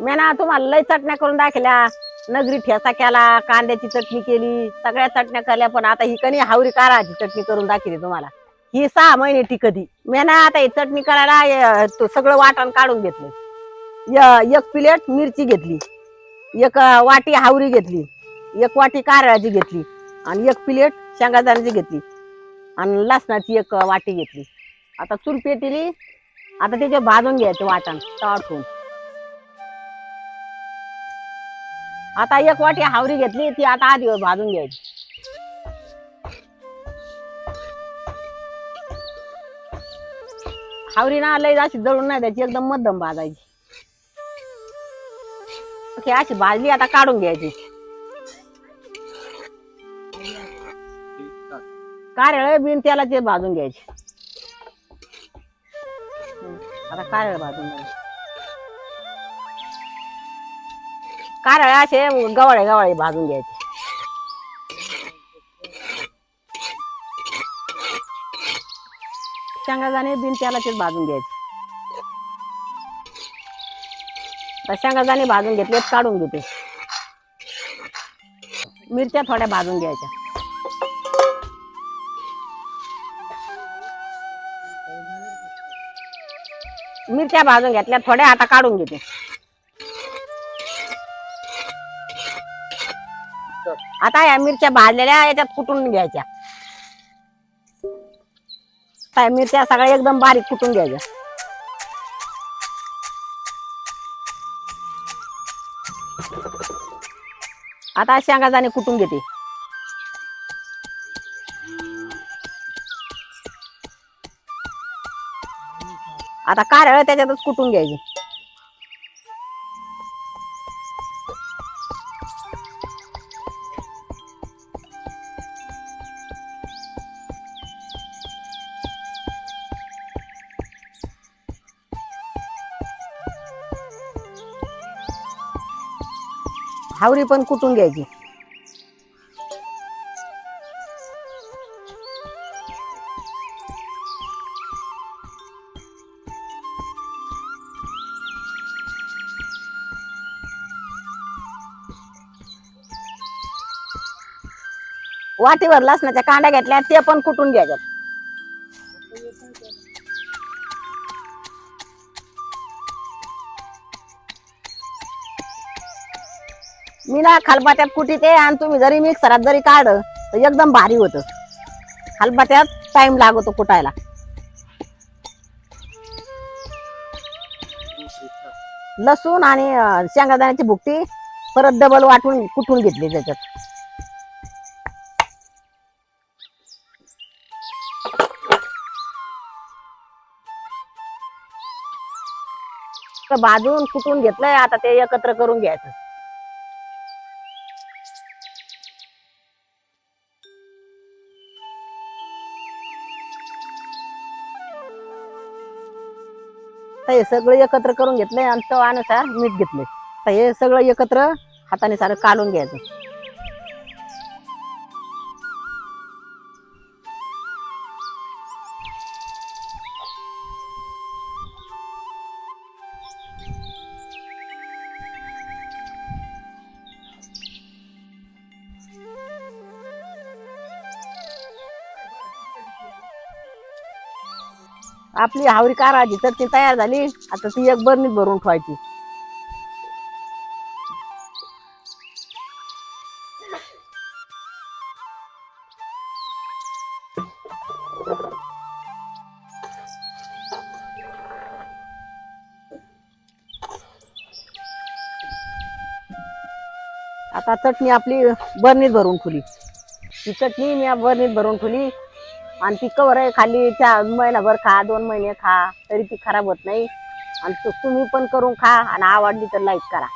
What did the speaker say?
मी ना तुम्हाला लय चटण्या करून दाखवल्या नगरी ठेसा केला कांद्याची चटणी केली सगळ्या चटण्या केल्या पण आता ही कणी हावरी काराची चटणी करून दाखवली तुम्हाला. ही सहा महिने टिकती. मी ना आता ही चटणी करायला अं, तो सगळं वाटण काढून घेतलं. य- एक प्लेट मिरची घेतली. एक अं, वाटी हावरी घेतली. एक वाटी कारळाची घेतली. आणि एक प्लेट शेंगादाण्याची घेतली. आणि लसणाची एक अं, वाटी घेतली. आता चूल पेटली. आता त्याचे भाजून घ्यायचे वाटण तवा ठेवून आता एक वाटी हावरी घेतली ती आता आधी भाजून घ्यायची. हावरी ना लय अशी जळून नाही द्यायची एकदम मध्यम भाजायची. ओके अशी भाजली आता काढून घ्यायची. कारळ बिन त्याला ते भाजून घ्यायचे. आता कारळ भाजून घ्यायचे. कारळ असे गवाळे गवाळे भाजून घ्यायचे. शेंगादाणे बिन तेलाचेच भाजून घ्यायचे. आता भाजून घेतले काढून घेते. मिरच्या थोड्या भाजून घ्यायच्या. मिरच्या भाजून घेतल्या थोड्या आता काढून घेते. आता या मिरच्या भाजलेल्या याच्यात कुटून घ्यायच्या. मिरच्या सगळ्या एकदम बारीक कुटून घ्यायच्या. आता शेंगा जाणे कुटून घेते. आता कारळ त्याच्यातच कुटून घ्यायची. हावरी पण कुटून घ्यायची? वाटीवर लसणाच्या कांड्या घेतल्या ते पण कुटून घ्यायच्यात? मी ना खालबाट्यात कुटीते आणि तुम्ही जरी मिक्सरात जरी काढ तर एकदम भारी होतं. खालबाट्यात टाइम लागतो कुटायला. लसूण आणि शेंगादाण्याची भुकटी परत डबल वाटून कुटून घेतली त्याच्यात? बाजून भाजून कुटून घेतलंय आता ते एकत्र करून घ्यायचं. तर हे सगळं एकत्र करून घेतलंय आणि चवानुसार मीठ घेतलंय. तर हे सगळं एकत्र हाताने सारं काढून घ्यायचं. आपली हावरी काराची चटणी तयार झाली. आता ती एक बरणीत भरून ठेवायची. आता चटणी आपली बरणीत भरून ठेवली. ती चटणी मी बरणीत भरून ठेवली. आणि ती कवर आहे खाली चार महिनाभर खा दोन महिने खा तरी ती खराब होत नाही. आणि तुम्ही पण करून खा आणि आवडली तर लाईक करा.